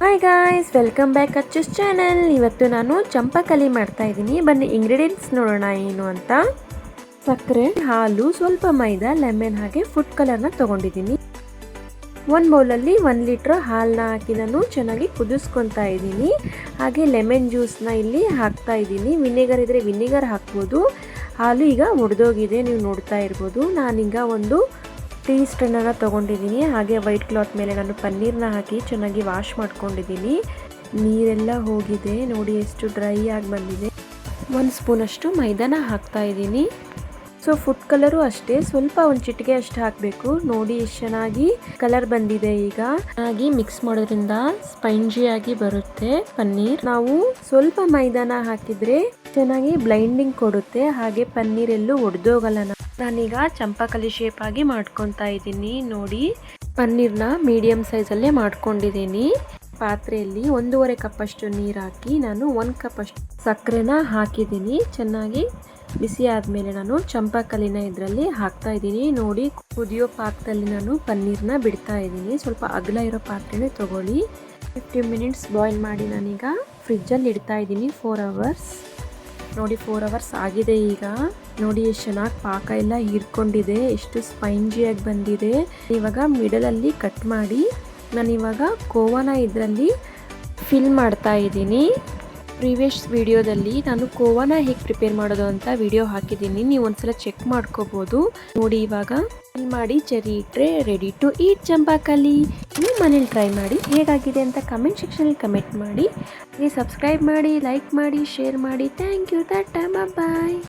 Hi guys welcome back ಅಚ್ಚಸ್ channel ಇವತ್ತು ನಾನು ಚಂಪಕಲಿ ಮಾಡ್ತಾ ಇದ್ದೀನಿ. ಬನ್ನಿ ಇಂಗ್ರೀಡಿಯೆಂಟ್ಸ್ ನೋಡೋಣ ಏನು ಅಂತ. ಸಕ್ಕರೆ, ಹಾಲು, ಸ್ವಲ್ಪ ಮೈದಾ ಲೆಮನ್ ಹಾಗೆ ಫುಡ್ ಕಲರ್ನ ತಗೊಂಡಿದ್ದೀನಿ. ಒಂದು ಬೌಲಲ್ಲಿ ಒಂದು ಲೀಟ್ರ್ ಹಾಲನ್ನ ಹಾಕಿ ನಾನು ಚೆನ್ನಾಗಿ ಕುದಿಸ್ಕೊತಾ ಇದ್ದೀನಿ. ಹಾಗೆ ಲೆಮನ್ ಜ್ಯೂಸ್ನ ಇಲ್ಲಿ ಹಾಕ್ತಾ ಇದ್ದೀನಿ. ವಿನೆಗರ್ ಇದ್ದರೆ ವಿನೆಗರ್ ಹಾಕ್ಬೋದು. ಹಾಲು ಈಗ ಒಡೆದೋಗಿದೆ, ನೀವು ನೋಡ್ತಾ ಇರ್ಬೋದು. ನಾನೀಗ ಒಂದು ಟೀ ಸ್ಟನ್ನನ್ನು ತೊಗೊಂಡಿದ್ದೀನಿ. ಹಾಗೆ ವೈಟ್ ಕ್ಲಾತ್ ಮೇಲೆ ನಾನು ಪನ್ನೀರ್ನ ಹಾಕಿ ಚೆನ್ನಾಗಿ ವಾಶ್ ಮಾಡ್ಕೊಂಡಿದ್ದೀನಿ. ನೀರೆಲ್ಲ ಹೋಗಿದೆ. ನೋಡಿ ಎಷ್ಟು ಡ್ರೈ ಆಗಿ ಬಂದಿದೆ. ಒಂದು ಸ್ಪೂನಷ್ಟು ಮೈದಾನ ಹಾಕ್ತಾ ಇದ್ದೀನಿ. ಸೊ ಫುಡ್ ಕಲರು ಅಷ್ಟೇ. ಸ್ವಲ್ಪ ಒಂದು ಚಿಟಿಕೆ ಅಷ್ಟು ಹಾಕಬೇಕು. ನೋಡಿ ಎಷ್ಟು ಚೆನ್ನಾಗಿ ಕಲರ್ ಬಂದಿದೆ ಈಗ. ಚೆನ್ನಾಗಿ ಮಿಕ್ಸ್ ಮಾಡೋದ್ರಿಂದ ಸ್ಪೈಂಜಿ ಆಗಿ ಬರುತ್ತೆ ಪನ್ನೀರ್. ನಾವು ಸ್ವಲ್ಪ ಮೈದಾನ ಹಾಕಿದ್ರೆ ಚೆನ್ನಾಗಿ ಬ್ಲೈಂಡಿಂಗ್ ಕೊಡುತ್ತೆ. ಹಾಗೆ ಪನ್ನೀರ್ ಎಲ್ಲೂ ಒಡೆದೋಗಲ್ಲ ನಾನೀಗ ಚಂಪಕಲಿ ಶೇಪ್ ಆಗಿ ಮಾಡ್ಕೊತಾ ಇದ್ದೀನಿ. ನೋಡಿ, ಪನ್ನೀರ್ನ ಮೀಡಿಯಂ ಸೈಜಲ್ಲೇ ಮಾಡ್ಕೊಂಡಿದ್ದೀನಿ. ಪಾತ್ರೆಯಲ್ಲಿ ಒಂದೂವರೆ ಕಪ್ಪಷ್ಟು ನೀರು ಹಾಕಿ ನಾನು ಒಂದು ಕಪ್ಪಷ್ಟು ಸಕ್ಕರೆನ ಹಾಕಿದ್ದೀನಿ. ಚೆನ್ನಾಗಿ ಬಿಸಿ ಆದಮೇಲೆ ನಾನು ಚಂಪಕಲಿನ ಇದರಲ್ಲಿ ಹಾಕ್ತಾ ಇದ್ದೀನಿ. ನೋಡಿ, ಕುದಿಯೋ ಪಾಕದಲ್ಲಿ ನಾನು ಪನ್ನೀರ್ನ ಬಿಡ್ತಾ ಇದ್ದೀನಿ. ಸ್ವಲ್ಪ ಅಗಲ ಇರೋ ಪಾತ್ರೆನೇ ತಗೊಳ್ಳಿ. ಫಿಫ್ಟಿ ಮಿನಿಟ್ಸ್ ಬಾಯ್ಲ್ ಮಾಡಿ ನಾನೀಗ ಫ್ರಿಜ್ಜಲ್ಲಿ ಇಡ್ತಾ ಇದ್ದೀನಿ ಫೋರ್ ಅವರ್ಸ್ ನೋಡಿ ಫೋರ್ ಅವರ್ಸ್ ಆಗಿದೆ ಈಗ. ನೋಡಿ ಎಷ್ಟು ಚೆನ್ನಾಗಿ ಪಾಕ ಎಲ್ಲ ಹೀರ್ಕೊಂಡಿದೆ. ಎಷ್ಟು ಸ್ಪೈಂಜಿಯಾಗಿ ಬಂದಿದೆ. ಇವಾಗ ಮಿಡಲಲ್ಲಿ ಕಟ್ ಮಾಡಿ ನಾನು ಕೋವನ ಕೋವಾನ ಇದರಲ್ಲಿ ಫಿಲ್ ಮಾಡ್ತಾ ಇದ್ದೀನಿ. ಪ್ರೀವಿಯಸ್ ವಿಡಿಯೋದಲ್ಲಿ ನಾನು ಕೋವಾನ ಹೇಗೆ ಪ್ರಿಪೇರ್ ಮಾಡೋದು ಅಂತ ವಿಡಿಯೋ ಹಾಕಿದ್ದೀನಿ ನೀವು ಒಂದ್ಸಲ ಚೆಕ್ ಮಾಡ್ಕೋಬೋದು ನೋಡಿ ಇವಾಗ ಮಾಡಿ ಚರಿ ಇಟ್ಟರೆ ರೆಡಿ ಟು ಈಟ್ ಚಂಪಾಕಲಿ ನೀವು ಮನೇಲಿ ಟ್ರೈ ಮಾಡಿ ಹೇಗಾಗಿದೆ ಅಂತ ಕಮೆಂಟ್ ಸೆಕ್ಷನಲ್ಲಿ ಕಮೆಂಟ್ ಮಾಡಿ ಸಬ್ಸ್ಕ್ರೈಬ್ ಮಾಡಿ ಲೈಕ್ ಮಾಡಿ ಶೇರ್ ಮಾಡಿ ಥ್ಯಾಂಕ್ ಯು ಟಾಟಾ ಬಾಯ್